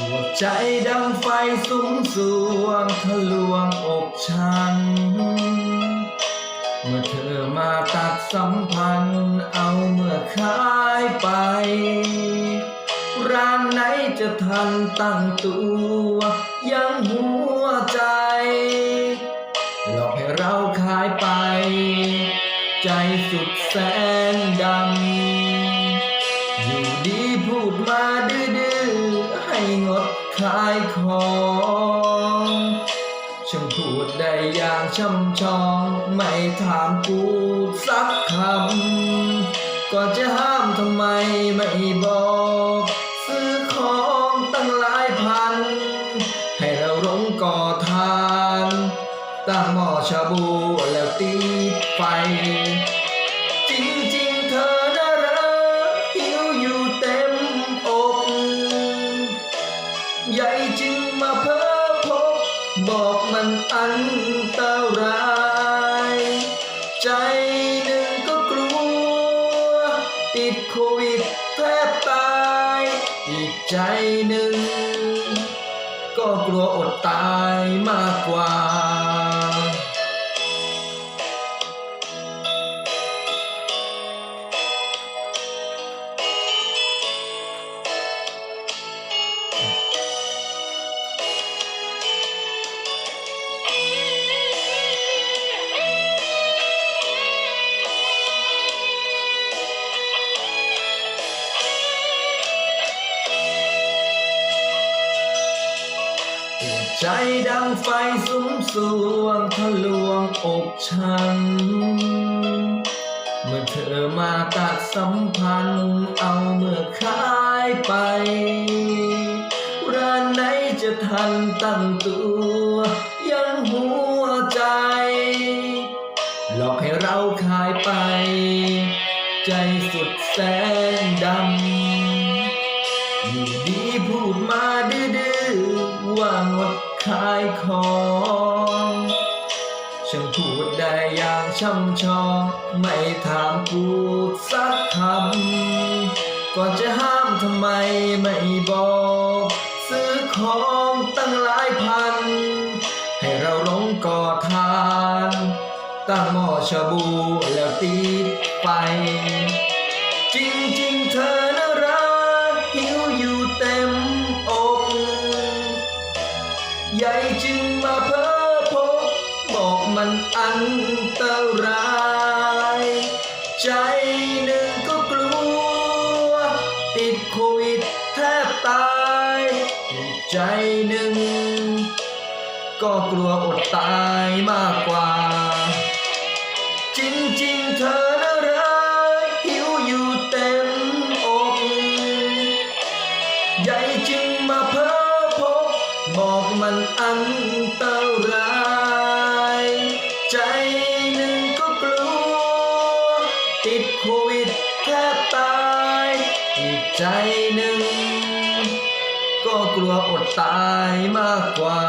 หัวใจดังไฟสุมสวงทะลวงอกฉัน เมื่อเธอมาตัดสัมพันธ์เอาเมื่อคายไปร้านไหนจะทันตั้งตัว ยังหัวใจ หลอกให้เราขายไป ใจสุดแสนดำ อยู่ดีพูดมาดื้อ งดขายของช่างพูดได้อย่างช่ำชอง ไม่ถามกูสักคำก่อนจะห้ามทำไมไม่บอก ซื้อของตั้งหลายพัน ให้เราร้งก่อทานตั้งหม้อชาบูแล้วตีไฟ จริงๆเธอ ใหญ่จึงมาเพ้อพบ บอกมันอันตราย ใจหนึ่งก็กลัว ติดโควิดแทบตาย อีกใจหนึ่ง ก็กลัวอดตายมากกว่า ใจดังไฟสุมสวงทะลวงอกฉัน เมื่อเธอมาตัดสัมพันธ์เอาเมื่อคายไปร้านไหนจะทันตั้งตัว ยังหัวใจ หลอกให้เราขายไป ใจสุดแสนดำอยู่ดีพูดมาดื้อๆว่างด ขายของฉันพูดได้อย่างช่ำชองไม่ถามพูดสักคำก่อนจะห้ามทำไมไม่บอก ซื้อของตั้งหลายพัน ให้เราหลงก่อทาน ตั้งหม้อชาบูแล้วตีไฟ ใหญ่จึงมาเพ้อพบบอกมันอันตราย ใจหนึ่งก็กลัว ติดโควิดแทบตายใจหนึ่ง ก็กลัวอดตายมากกว่า จริงๆเธอ มันอันตรายใจหนึ่งก็กลัว ติดโควิดแทบตายอีกใจหนึ่ง ก็กลัวอดตายมากกว่า